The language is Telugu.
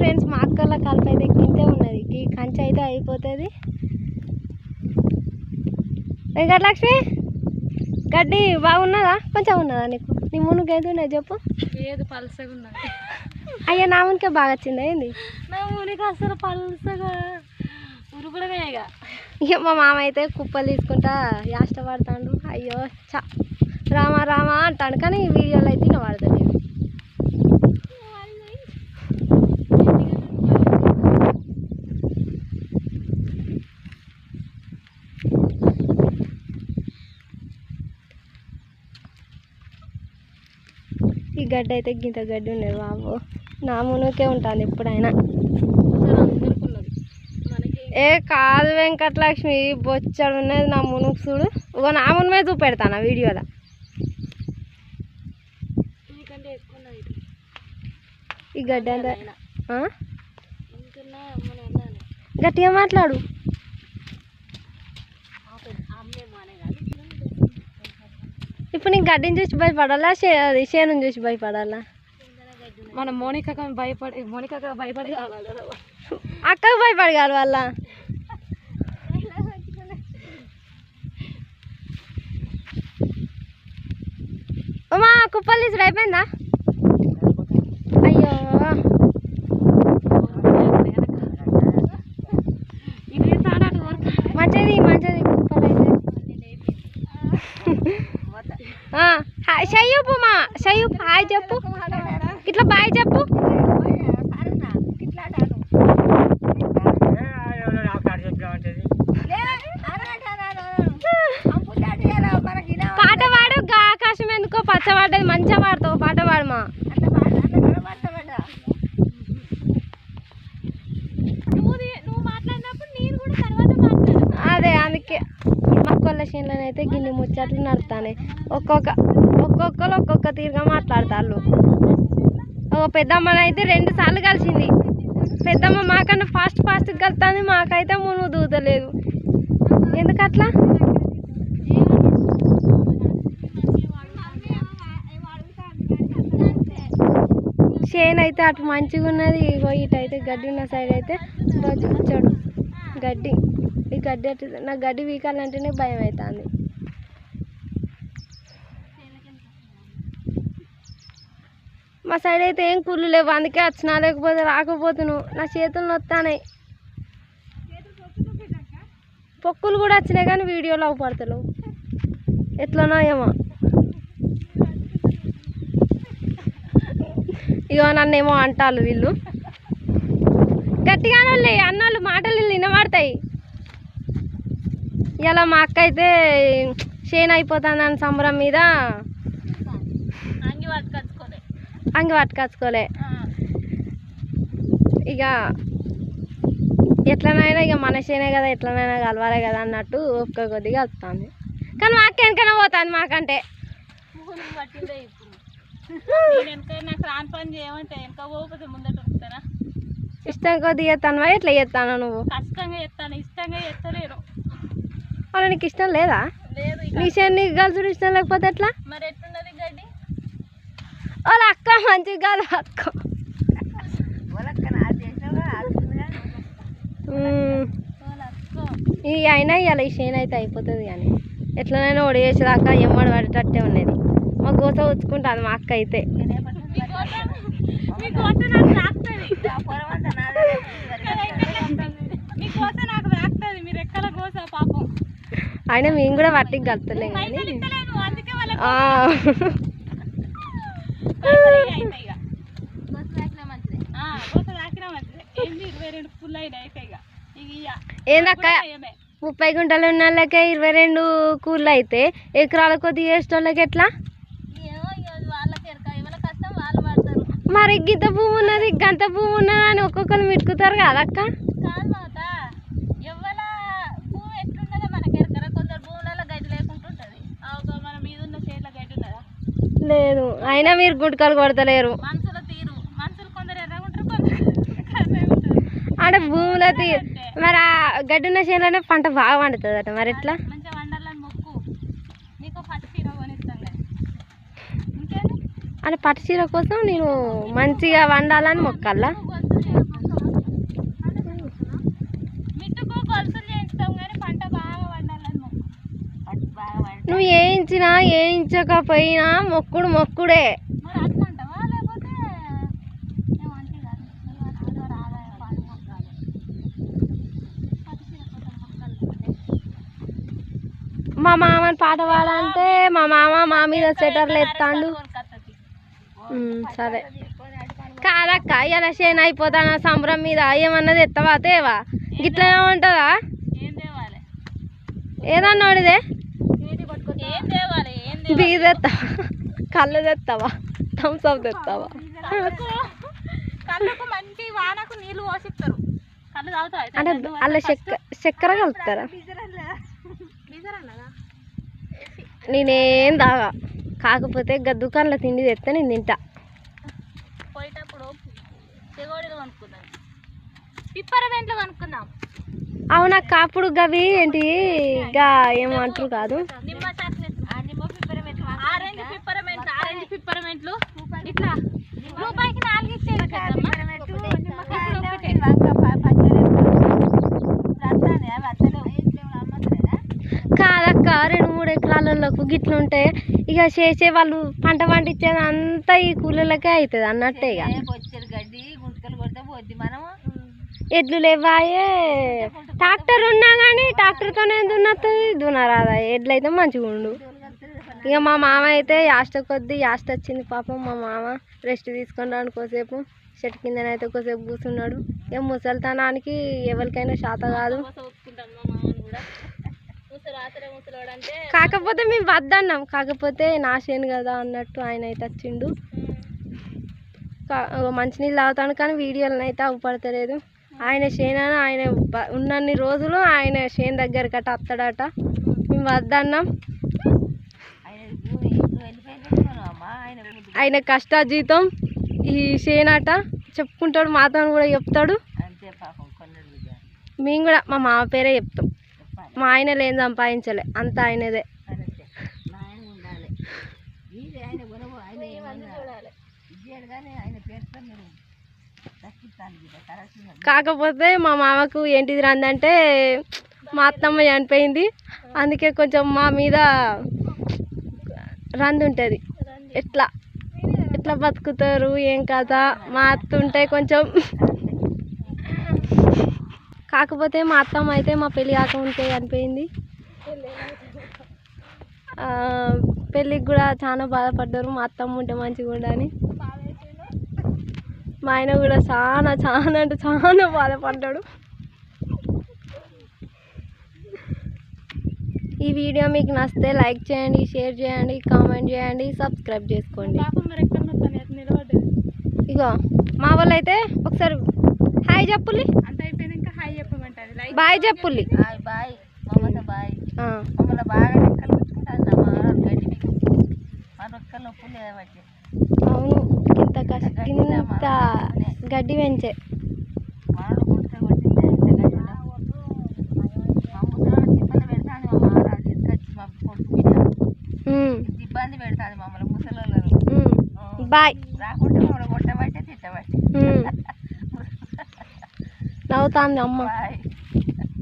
ఫ్రెండ్స్ మా అక్కల కలప అయితే గింతే ఉన్నది. ఈ కంచె అయితే అయిపోతుంది. వెంకటలక్ష్మి గడ్డి బాగున్నదా? కొంచెం ఉన్నదా నీకు? నీ మునుగు ఏది ఉన్నది చెప్పు. ఏది పలసగా ఉన్నది? అయ్యా నా మునికే బాగా వచ్చింది ఏంది? నా ఊరికి అసలు పలసగా ఉరుగుడమే ఇక మా మామ అయితే కుప్పలు తీసుకుంటా యాష్ట పడతాడు. అయ్యో చా. రామా రామా అంటాడు. కానీ ఈ వీడియోలో అయితే ఇంకా పడతాడు ఈ గడ్డి అయితే గింత గడ్డి ఉన్నది బాబు. నా మునుకే ఉంటుంది ఎప్పుడైనా. ఏ కాదు వెంకటలక్ష్మి బొచ్చడు ఉన్నది నా మునుకు చూడు. ఇక నా మునిమే చూపెడతాను ఆ వీడియోలో. ఈ గడ్డి గట్టిగా మాట్లాడు. ఇప్పుడు నీకు గడ్డిని చూసి భయపడాలా? చేను చూసి భయపడాలా? మన మోనికకు భయపడి మోనికకు భయపడి కావాలి? అక్కకు భయపడి కాదు వాళ్ళ. ఉమా కుప్పలు తీసుడు అయిపోయిందా అయ్యో ఇదే తాడాటు కొడతా మంచిది మంచిది కుప్పలు అయితే చెయ్యప్పు మా చెయ్యప్పు హాయ్ చెప్పు. ఇట్లా బాయ్ చెప్పు పాట పాడు గా ఆకాశం ఎందుకో పచ్చ పాడేది మంచిగా పాడతావు పాట పాడమా నువ్వు నువ్వు మాట్లాడినప్పుడు నేను కూడా తర్వాత మాట్లాడు అదే అందుకే మా కొల్ల చేనులను అయితే గిన్నె ముచ్చట్లు ఒక్కొక్క ఒక్కొక్కరు ఒక్కొక్క తీరుగా మాట్లాడతారు. ఒక పెద్దమ్మని అయితే రెండు సార్లు కలిసింది. పెద్దమ్మ మాకన్నా ఫాస్ట్ ఫాస్ట్ కలుతుంది మాకైతే మునుగు దూతలేదు ఎందుకట్లా? చేను అయితే అటు మంచిగా ఉన్నది. ఇగో ఇటు అయితే గడ్డి ఉన్న సైడ్ అయితే రోజు గడ్డి. ఈ గడ్డి అటు నాకు గడ్డి వీకాలంటేనే భయం అవుతుంది మా సైడ్ అయితే ఏం కుళ్ళు లేవు అందుకే వచ్చినా లేకపోతే రాకపోతును. నా చేతులు నొత్తానాయి పొక్కులు కూడా వచ్చినాయి కానీ వీడియోలో అవపడతలేవు ఎట్లనో ఏమో. ఇగో నన్నేమో అంటారు వీళ్ళు. గట్టిగానే వాళ్ళే అన్నోళ్ళు మాటలు వీళ్ళు వినబడతాయి. ఇలా మా అక్క అయితే షేన్ అయిపోతుందని సంబరం మీద అంగి పట్టుకొచ్చుకోలే ఇక ఎట్లనైనా ఇక మన చేనే కదా ఎట్లనైనా కలవాలి కదా అన్నట్టు ఒక్క కొద్దిగా వస్తుంది కానీ మా అక్క వెనకనే పోతుంది మాకంటే ఇష్టం కొద్దిగా ఎత్తాను ఎట్లా చేస్తాను నువ్వు కష్టంగా చేస్తాను ఇష్టంగా చేస్తలేను నీకు ఇష్టం లేదా లేదు ఇక నీ చేను నీకు కలుసుడు ఇష్టం లేకపోతే ఎట్లా మరి వాళ్ళ అక్క మంచిగా కాదు అక్క. ఈ అయినా ఇవాళ ఈ చేను అయితే అయిపోతుంది కానీ. ఎట్లనైనా ఒడిగేసేదాకా ఎమ్మడి పడేటట్టే ఉన్నది. మా గోస ఉచ్చుకుంటుంది మా అక్క అయితే. అయినా మేము కూడా పట్టికి కలుతలేం కానీ. ఏందక్క ముప్పై గుంటలు ఉన్న వాళ్ళకే ఇరవై రెండు కూళ్ళు అయితే ఎకరాల కొద్ది వేసేటోళ్ళకి ఎట్లా? వాళ్ళకి ఎరక కష్టం పడతారు మరి గింత భూమి ఉన్నది గంత భూమి ఉన్నది అని ఒక్కొక్కరు మిట్టుకుతారు కదా అక్క కాదు మాత ఎవరి భూమి ఎట్లున్నదో మనకి ఎరకరా కొందరు భూములలో గడ్డి లేకుండా ఉంటుంది ఒక మన మీద ఉన్న చేతిలో గడ్డి ఉన్నదా లేదు. అయినా మీరు గుడ్కలు కొడతలేరు. తీరు. అంటే భూమిలో తీ మరి ఆ గడ్డున్న చేనులోనే పంట బాగా పండుతుందట మరి ఎట్లా? అంటే పట్టు చీర కోసం నేను మంచిగా వండాలని మొక్కల్లా? నువ్వు వేయించినా వేయించకపోయినా మొక్కుడు మొక్కుడే. మా మామని పాట పాడంటే మా మామ మా మీద స్వెటర్లు ఎత్తాండు. సరే. కాదక్క ఇలా చేను అయిపోతాన సంబరం మీద. ఏమన్నది ఎత్తవా తేవా? గిట్లా ఉంటుందా? ఏం తెస్తావా కళ్ళు తెస్తావా థమ్స్ అప్ తెస్తావా కళ్ళకు కళ్ళకు మంచి వానకు నీళ్ళు పోసిస్తారు. కళ్ళు తాగుతావు? అయితే అంటే అలా చక్కెర చక్కెర కలుపుతారా? నేనేం తాగా. కాకపోతే గా దుకాణంలో తిండి తెస్తే నేను తింటా. పోయేటప్పుడు తెగోడిలో కొనుక్కుందాం. పిప్పరమెంట్లో కొనుక్కుందాం. అవునా కాపుడు గవి ఏంటి? గా ఏమంటారు కాదు? పిప్పరమెంట్లు ఇట్లా. రూపాయికి నాలుగు ఇచ్చేది కాదక్క రెండు మూడు ఎకరాలకు గిట్లు ఉంటాయి ఇక చేసే వాళ్ళు పంట పండించేది అంతా ఈ కూలీలకే అవుతుంది అన్నట్టే ఇక. ఎడ్లు లేవాయే. ట్రాక్టర్ ఉన్నా కానీ ట్రాక్టర్తోనే దున్నతుంది దున్నరాదా? ఎడ్లు అయితే మంచిగా ఉండు ఇక మా మామ అయితే యాస్ట్ కొద్ది యాస్ట్ వచ్చింది పాపం. మా మామ రెస్ట్ తీసుకున్నాడు కోసేపు చెట్టు కిందనైతే కోసేపు కూర్చున్నాడు. ఇక ముసలితనానికి ఎవరికైనా శాత కాదు. మా కూడా కాకపోతే మేము వద్దన్నాం. కాకపోతే నా చేను కదా అన్నట్టు ఆయన అయితే వచ్చిండు. మంచినీళ్ళు తాగుతాను కానీ వీడియోలను అయితే అవ్వపడతలేదు. ఆయన చేను ఆయన ఉన్నన్ని రోజులు ఆయన చేను దగ్గరికి అట్ట వస్తాడట మేము వద్దన్నాం. ఆయన కష్టాజీతం ఈ చేనట చెప్పుకుంటాడు మాతో కూడా చెప్తాడు. మేము కూడా మా మామ పేరే చెప్తాం. మా ఆయన లేని సంపాదించలే అంత ఆయనదే. కాకపోతే మా మామకు ఏంటిది రందంటే మా అత్తమ్మ చనిపోయింది. అందుకే కొంచెం మా మీద రంది ఉంటుంది. ఎట్లా? ఎట్లా బతుకుతారు? ఏం కథ? మా అత్త ఉంటే కొంచెం కాకపోతే మా అత్తమ్మ అయితే మా పెళ్ళి కాక ఉంటే అనిపోయింది పెళ్ళికి కూడా చాలా బాధపడ్డారు. మా అత్తమ్మ ఉంటే మంచిగా ఉండని. మా ఆయన కూడా చాలా చాలా అంటే చాలా బాధపడ్డాడు. ఈ వీడియో మీకు నచ్చితే లైక్ చేయండి షేర్ చేయండి కామెంట్ చేయండి సబ్స్క్రైబ్ చేసుకోండి. ఇగో మా వాళ్ళు అయితే ఒకసారి హాయ్ చెప్పులి బాయ్ చెప్పులి బాయ్ బాయ్. బాగా అవును ఇంత కష్ట ఇంత గడ్డి పెంచే. బాయ్ రాకుంటే మమ్మల్ని కొట్టబట్టే తిట్టబట్టి ఉమ్. నవ్వుతాంది అమ్మ బాయ్